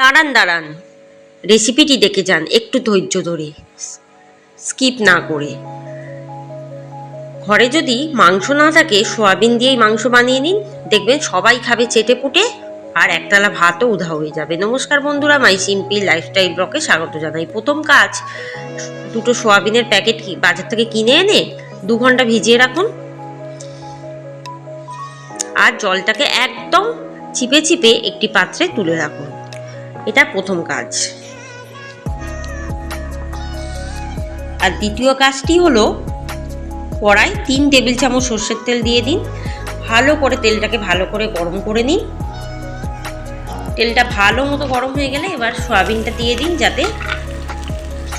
দাঁড়ান দাঁড়ান। রেসিপিটি দেখে যান, একটু ধৈর্য ধরে। স্কিপ না করে। ঘরে যদি মাংস না থাকে, সোয়াবিন দিয়েই মাংস বানিয়ে নিন। দেখবেন সবাই খাবে চেটে পুটে আর একতলা ভাতও উধা হয়ে যাবে। নমস্কার বন্ধুরা, মাই সিম্পল লাইফস্টাইল ব্লকে স্বাগত জানাই। প্রথম কাজ, দুটো সোয়াবিনের প্যাকেট বাজার থেকে কিনে এনে দু ঘণ্টা ভিজিয়ে রাখুন। আর জলটাকে একদম চিপে চিপে একটি পাত্রে তুলে রাখুন। এটা প্রথম কাজ। আর দ্বিতীয় কাজটি হলো, কড়াই তিন টেবিল চামচ সর্ষের তেল দিয়ে দিন। ভালো করে তেলটাকে ভালো করে গরম করে নিন। তেলটা ভালো মতো গরম হয়ে গেলে এবার সয়াবিনটা দিয়ে দিন যাতে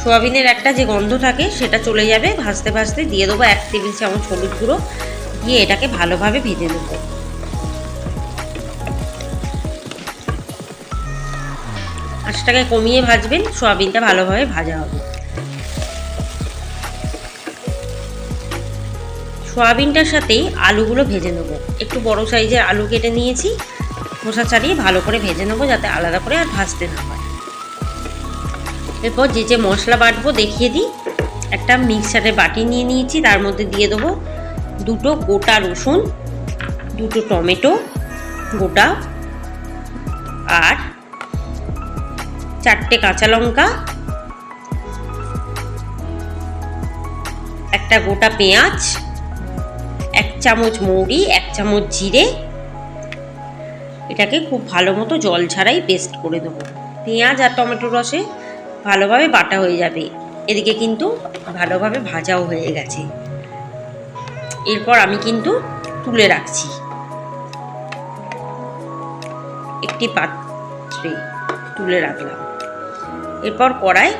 সয়াবিনের একটা যে গন্ধ থাকে সেটা চলে যাবে। ভাজতে ভাজতে দিয়ে দেবো এক টেবিল চামচ হলুদ গুঁড়ো। দিয়ে এটাকে ভালোভাবে ভেজে নেব। আঁচটাকে কমিয়ে ভাজবেন, সোয়াবিনটা ভালোভাবে ভাজা হবে। সোয়াবিনটার সাথেই আলুগুলো ভেজে নেব। একটু বড় সাইজের আলু কেটে নিয়েছি, খোসা ছাড়িয়ে ভালো করে ভেজে নেব যাতে আলাদা করে আর ভাজতে না হয়। এরপর যে যে মশলা বাটবো দেখিয়ে দিই। একটা মিক্সারে বাটি নিয়ে নিয়েছি, তার মধ্যে দিয়ে দেবো দুটো গোটা রসুন, দুটো টমেটো, গোটা আর চারটে কাঁচা লঙ্কা, একটা গোটা পেঁয়াজ, এক চামচ মৌরি, এক চামচ জিরে, এটাকে খুব ভালো মতো জল ছাড়াই পেস্ট করে দেবো। পেঁয়াজ আর টমেটো রসে ভালোভাবে বাটা হয়ে যাবে। এদিকে কিন্তু ভালোভাবে ভাজাও হয়ে গেছে। এরপর আমি কিন্তু তুলে রাখছি। একটি পাত্রে তুলে রাখলাম। এরপর কড়াই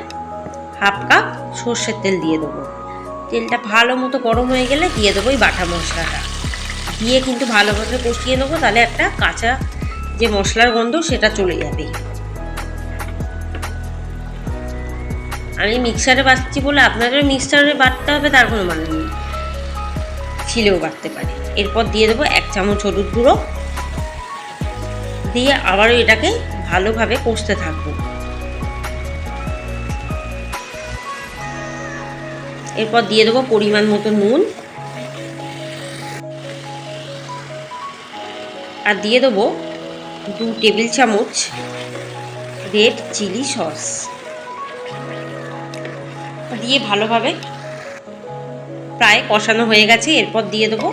হাফ কাপ সর্ষের তেল দিয়ে দেবো। তেলটা ভালো মতো গরম হয়ে গেলে দিয়ে দেবো এই বাটা মশলাটা। দিয়ে কিন্তু ভালোভাবে কষিয়ে নেব, তাহলে একটা কাঁচা যে মশলার গন্ধ সেটা চলে যাবে। আমি মিক্সারে বাটছি বলে আপনাদের মিক্সারে বাটতে হবে, তার কোনো মানে নেই। ছিলেও বাটতে পারে। এরপর দিয়ে দেবো এক চামচ হলুদ গুঁড়ো। দিয়ে আবারও এটাকে ভালোভাবে কষতে থাকব। এরপর দিয়ে দেবো পরিমাণ মতো নুন। আর দিয়ে দেবো দু টেবিল চামচ রেড চিলি সস। দিয়ে ভালোভাবে প্রায় কষানো হয়ে গেছে। এরপর দিয়ে দেবো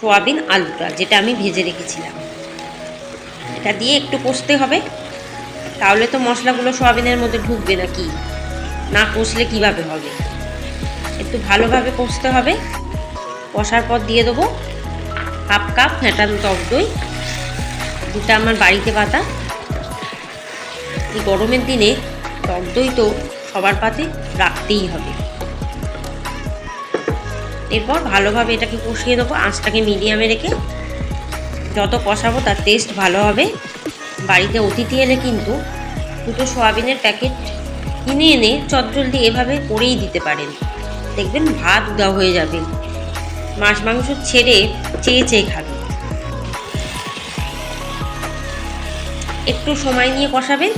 সোয়াবিন আলুটা যেটা আমি ভেজে রেখেছিলাম। এটা দিয়ে একটু কষতে হবে। তাহলে তো মশলাগুলো সোয়াবিনের মধ্যে ঢুকবে না কি না কষলে কীভাবে হবে? ভালোভাবে কষতে হবে। কষার পর দিয়ে দেবো হাফ কাপ ফেটানো টক দই, দুটা আমার বাড়িতে পাতা। এই গরমের দিনে টক দই তো সবার পাতে রাখতেই হবে। এরপর ভালোভাবে এটাকে কষিয়ে দেবো আঁচটাকে মিডিয়ামে রেখে। যত কষাবো তার টেস্ট ভালো হবে। বাড়িতে অতিথি এলে কিন্তু দুটো সোয়াবিনের প্যাকেট কিনে এনে চটজলদি এভাবে করেই দিতে পারেন। দেখবেন ভাত উদা হয়ে যাবে। মাছ, মাংস ছেড়ে চেয়ে চেয়ে খাবে। একটু সময় নিয়ে কষাবেন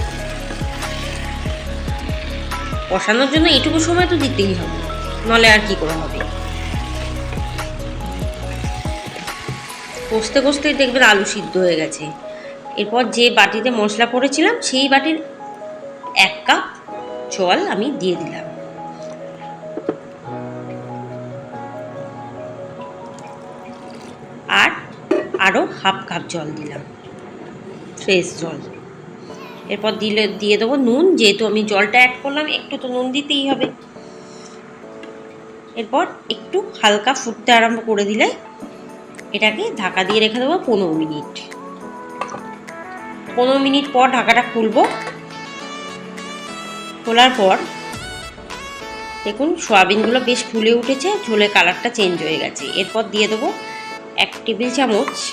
কষানোর জন্য এটুকু সময় তো দিতেই হবে, নলে আর কি করে হবে? কষতে কষতে দেখবেন আলু সিদ্ধ হয়ে গেছে। এরপর যে বাটিতে মশলা করেছিলাম সেই বাটির এক কাপ জল আমি দিয়ে দিলাম। আরও হাফ কাপ জল দিলাম, ফ্রেশ জল। এরপর দিলে, দিয়ে দেবো নুন, যেহেতু আমি জলটা অ্যাড করলাম, একটু তো নুন দিতেই হবে। এরপর একটু হালকা ফুটতে আরম্ভ করে দিলে এটাকে ঢাকা দিয়ে রেখে দেবো পনেরো মিনিট। পনেরো মিনিট পর ঢাকাটা খুলবো। খোলার পর দেখুন, সয়াবিনগুলো বেশ ফুলে উঠেছে, ঝোলের কালারটা চেঞ্জ হয়ে গেছে। এরপর দিয়ে দেবো এক টেবিল চামচ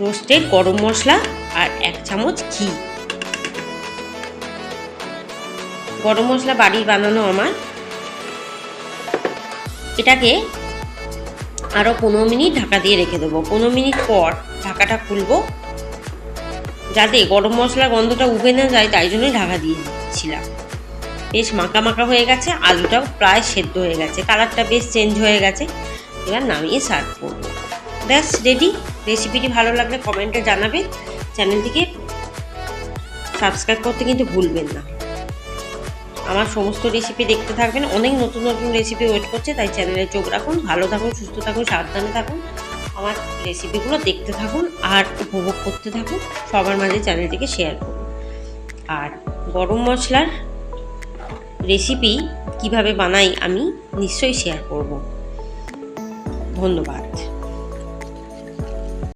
রোস্টেড গরম মশলা আর এক চামচ ঘি। গরম মশলা বাড়ির বানানো আমার। এটাকে আরও পনেরো মিনিট ঢাকা দিয়ে রেখে দেবো। পনেরো মিনিট পর ঢাকাটা খুলবো। যাতে গরম মশলার গন্ধটা উবে না যায়, তাই জন্যই ঢাকা দিয়ে দিচ্ছিলাম। বেশ মাখা মাখা হয়ে গেছে, আলুটাও প্রায় সেদ্ধ হয়ে গেছে। কালারটা বেশ চেঞ্জ হয়ে গেছে। এবার নামিয়ে সার্ভ করব। ব্যাস রেডি রেসিপিটি ভালো লাগলে কমেন্টে জানাবে। চ্যানেলটিকে সাবস্ক্রাইব করতে কিন্তু ভুলবেন না। আমার সমস্ত রেসিপি দেখতে থাকবেন। অনেক নতুন নতুন রেসিপি ওয়েট করছে, তাই চ্যানেলে চোখ রাখুন, ভালো থাকুন, সুস্থ থাকুন, সাবধানে থাকুন। আমার রেসিপিগুলো দেখতে থাকুন আর উপভোগ করতে থাকুন। সবার মাঝে চ্যানেলটিকে শেয়ার করুন। আর গরম মশলার রেসিপি কীভাবে বানাই আমি নিশ্চয়ই শেয়ার করব। ধন্যবাদ।